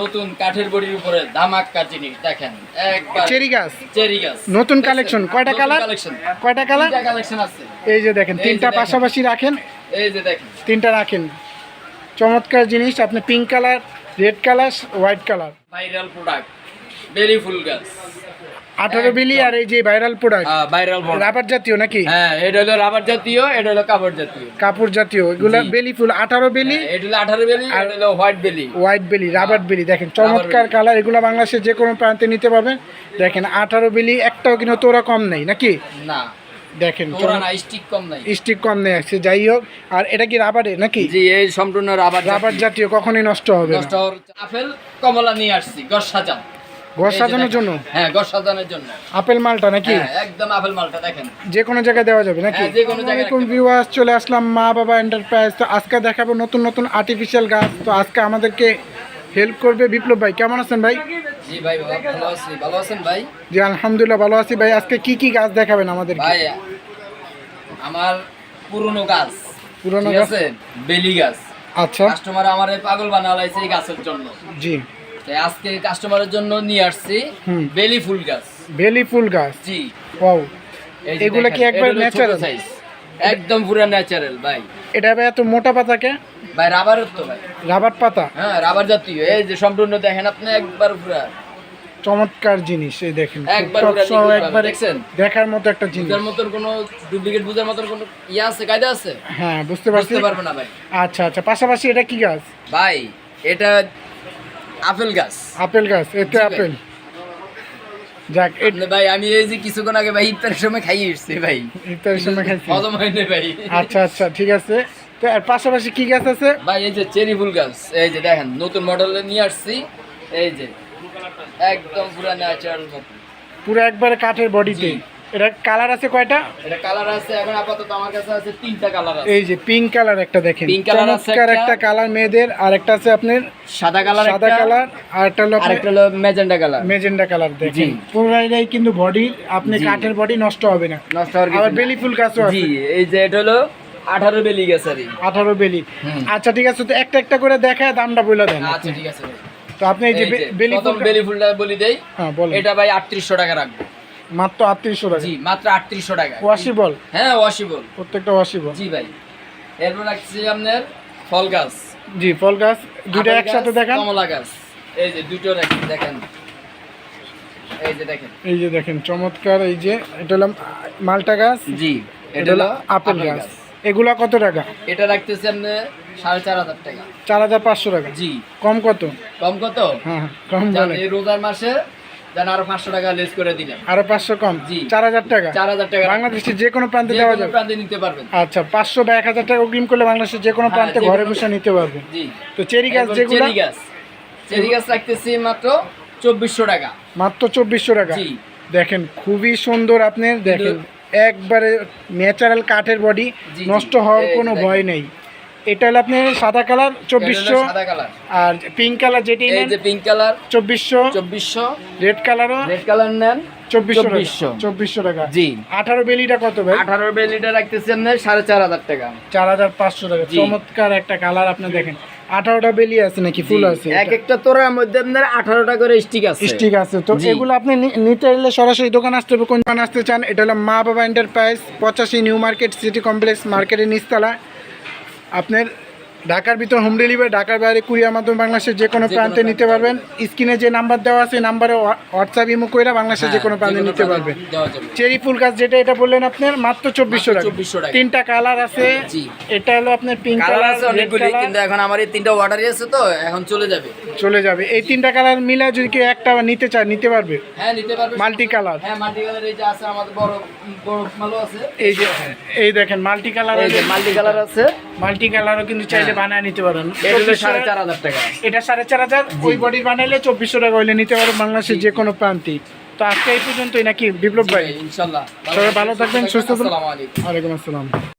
নতুন কাঠের বড়ির উপরে ধামাক্কা জিনিস দেখেন একবার চেরি গাছ। চেরি গাছ। নতুন কালেকশন কয়টা কালার? কালেকশন। কয়টা কালার? কালেকশন আছে। এই যে দেখেন তিনটা পাশাপাশি রাখেন। এই যে দেখেন। তিনটা রাখেন। চমৎকার জিনিস আপনি pink colour red colour white colour viral product ফুল গাছ। আঠারো বিলি আর এই যে viral product viral product rubber জাতীয় নাকি? হ্যাঁ এটা হলো রাবার জাতীয় এটা হলো কাপড় জাতীয়। কাপড় জাতীয় এগুলা। বেলি ফুল আঠারো বেলি এটা হলো আঠারো বেলি আর- হলো হোয়াইট বেলি হোয়াইট বেলি রাবার বেলি দেখেন চমৎকার কালার এগুলো বাংলাদেশের যে কোনো প্রান্তে নিতে পারবেন। দেখেন আঠারো বেলি একটাও কিন্তু তোরা কম নেই নাকি? না। দেখেন তোরা না স্টিক কম নাই। স্টিক কম নেই আছে যাই হোক। আর এটা কি রাবারে নাকি? জি এই সম্পূর্ণ রাবার রাবার জাতীয়। কখনোই নষ্ট হবে না। আপেল কমলা নিয়ে আসছি সাজান ঘর সাজানোর জন্য? হ্যাঁ গছ সাজানোর জন্য। আপেল মালটা নাকি? হ্যাঁ একদম আপেল মালটা দেখেন। যে কোনো জায়গায় দেওয়া যাবে নাকি? হ্যাঁ, যে কোনো জায়গায় রাখতে ভিউয়ার্স চলে আসলাম মা বাবা এন্টারপ্রাইজ তো আজকে দেখাবো নতুন নতুন আর্টিফিশিয়াল গাছ। তো আজকে আমাদেরকে হেল্প করবে বিপ্লব ভাই। কেমন আছেন ভাই? জি ভাই ভালো আছি। ভালো আছেন ভাই? জি আলহামদুলিল্লাহ ভালো আছি ভাই। আজকে কি কি গাছ দেখাবেন আমাদেরকে? ভাই আমার পুরনো গাছ। পুরনো গাছ? আছে? বেলি গাছ। আচ্ছা। কাস্টমার আমার পাগল বানা লাইছে এই গাছের জন্য। জি। তাই আজকে কাস্টমারের জন্য নিয়ে আসছি বেলি ফুল গাছ। বেলি ফুল গাছ? জি। ওয়াও। এগুলো কি একবার natural? size, একদম পুরো ন্যাচারাল ভাই। এটা ভাই এত মোটা পাতাকে ভাই রাবারের তো ভাই। রাবার পাতা? হ্যাঁ রাবার জাতীয়। এই যে সম্পূর্ণ দেখেন আপনি একবার পুরো। চমৎকার জিনিস এই দেখেন। একবার একবারে দেখছেন? দেখার মতো একটা জিনিস। বুঝার মতন কোনো ডুপ্লিকেট বুঝার মতন কোনো ইয়ে আছে কায়দা আছে? হ্যাঁ বুঝতে পারছি। বুঝতে পারবে না ভাই। আচ্ছা আচ্ছা পাশাপাশি এটা কি গাছ? ভাই এটা আপেল গাছ। আপেল গাছ এতে আপেল। যাক এ- ভাই আমি এই যে কিছুক্ষণ আগে ভাই ইফতারের সময় খাইয়ে এসছি ভাই। ইফতারের সময় খাইছি। হজম হয়নি ভাই। আচ্ছা আচ্ছা ঠিক আছে। তো আর পাশাপাশি কি গাছ আছে? ভাই এই যে চেরি ফুল গাছ এই যে দেখেন নতুন মডেলে নিয়ে আসছি। এই যে একদম পুরো ন্যাচারাল পুরো একবারে কাঠের বডিতে। এটা কালার আছে কয়টা? এটা কালার আছে এখন আপাতত আমার কাছে আছে তিনটা কালার আছে। এই যে পিঙ্ক কালার একটা দেখেন। Pink colour আছে একটা। কালার মেয়েদের আর একটা আছে আপনার সাদা কালার সাদা কালার আর একটা হলো আরেকটা হলো ম্যাজেন্ডা কালার। মেজেন্ডা কালার দেখেন। জি। পুরাই কিন্তু বডি আপনি কাঠের বডি নষ্ট হবে না। নষ্ট আবার না। বেলি ফুল গাছও জি এই যে এটা হলো আঠারো বেলি গাছ আর আঠারো বেলি আচ্ছা ঠিক আছে তো একটা একটা করে দেখায় দামটা বলে দেন আচ্ছা ঠিক আছে। তো আপনি এই যে বেলি ফুল বেলি ফুলটা বলি দেই। হ্যাঁ বলেন। এটা ভাই আটত্রিশশো টাকা রাখব। মাত্র আটত্রিশশো টাকা। জি মাত্র আটত্রিশশো টাকা। Washable. হ্যাঁ ওয়াশিবল প্রত্যেকটা ওয়াশি বল। জি ভাই। এরপর রাখছি আপনার ফল গাছ। জি ফল গাছ। আপেল একসাথে দেখান। কমলা গাছ। এই যে দুটো রাখছি দেখেন। এই যে দেখেন। এই যে দেখেন চমৎকার। এই যে এটা হলো মালটা গাছ। জি এটা হলো আপেল গাছ। এগুলা কত টাকা? এটা রাখতেছি আপনার সাড়ে চার হাজার টাকা। চার হাজার পাঁচশো টাকা। জি। কম কত? কম কত? হ্যাঁ কম এই রোজার মাসে যেন আরও পাঁচশো টাকা লেস করে দিলেন। আরও পাঁচশো কম? জি। চার হাজার টাকা? চার হাজার টাকা। বাংলাদেশের যে কোনো প্রান্তে দেওয়া যাবে? প্রান্তে নিতে পারবেন। আচ্ছা পাঁচশো বা এক হাজার টাকা অগ্রিম করলে বাংলাদেশের যে কোনো হ্যাঁ, প্রান্তে যে ঘরে বসে নিতে জি। তো চেরি গাছ এরপর যেগুলো চেরি গাছ। চেরি গাছ রাখতেছি মাত্র চব্বিশশো টাকা। মাত্র চব্বিশশো টাকা? জি। দেখেন খুবই সুন্দর আপনি দেখেন একবারে ন্যাচারাল কাঠের বডি নষ্ট হওয়ার কোনো ভয় নেই। এটা হলো আপনার সাদা কালার চব্বিশশো। সাদা কালার। আর পিঙ্ক কালার যেটি এই যে পিঙ্ক কালার চব্বিশশো। চব্বিশশো। রেড কালারও রেড কালার নেন চব্বিশশো টাকা। 2400 চব্বিশশো টাকা। জি। আঠারো বেলিটা কত ভাই? আঠারো বেলিটা রাখতেছি আপনার সাড়ে চার হাজার টাকা। চার হাজার পাঁচশো টাকা। চমৎকার একটা কালার আপনি দেখেন। আঠারোটা বেলি আছে নাকি? ফুল আছে এক একটা তোরার মধ্যে আপনার আঠারোটা করে স্টিক আছে। স্টিক আছে। তো। এগুলো আপনি নিতে এলে সরাসরি দোকান আসতে হবে। কোন দোকান আসতে চান এটা হলো মা বাবা এন্টারপ্রাইজ পঁচাশি নিউ মার্কেট সিটি কমপ্লেক্স মার্কেটের নিচতলা আপনার ঢাকার ভিতর হোম ডেলিভারি ঢাকার বাইরে কুরিয়ার মাধ্যমে বাংলাদেশের যে কোনো প্রান্তে নিতে পারবেন। স্ক্রিনে যে নাম্বার দেওয়া আছে নাম্বারে হোয়াটসঅ্যাপ ইমো করে বাংলাদেশের যে কোনো প্রান্তে নিতে পারবেন। হ্যাঁ, চেরি ফুল গাছ যেটা এটা বললেন আপনার মাত্র চব্বিশশো টাকা। তিনটা কালার আছে। এটা হলো আপনার পিঙ্ক কালার কালার আছে অনেকগুলি কিন্তু এখন আমার এই তিনটা অর্ডারই আছে তো এখন চলে যাবে। চলে যাবে। এই তিনটা কালার মিলে যদি কেউ একটা নিতে চায় নিতে পারবে? হ্যাঁ নিতে পারবে। মাল্টি কালার হ্যাঁ মাল্টি কালার এই যে আছে আমাদের বড় বড় মালও আছে। এই যে এই দেখেন মাল্টি কালার এই যে মাল্টি কালার আছে। মাল্টি কালারও কিন্তু চাইলে হ্যাঁ। বানায় নিতে পারেন। এটা হলো 2400 সাড়ে চার হাজার টাকা। এটা সাড়ে চার হাজার। ওই বডি বানাইলে চব্বিশশো টাকা হইলে নিতে পারো বাংলাদেশের যে কোনো প্রান্তে তো আজকে এই পর্যন্তই নাকি বিপ্লব ভাই ইনশাল্লাহ। সবাই ভালো থাকবেন, সুস্থ থাকবেন। আসসালামু আলাইকুম। ওয়ালাইকুম আসসালাম।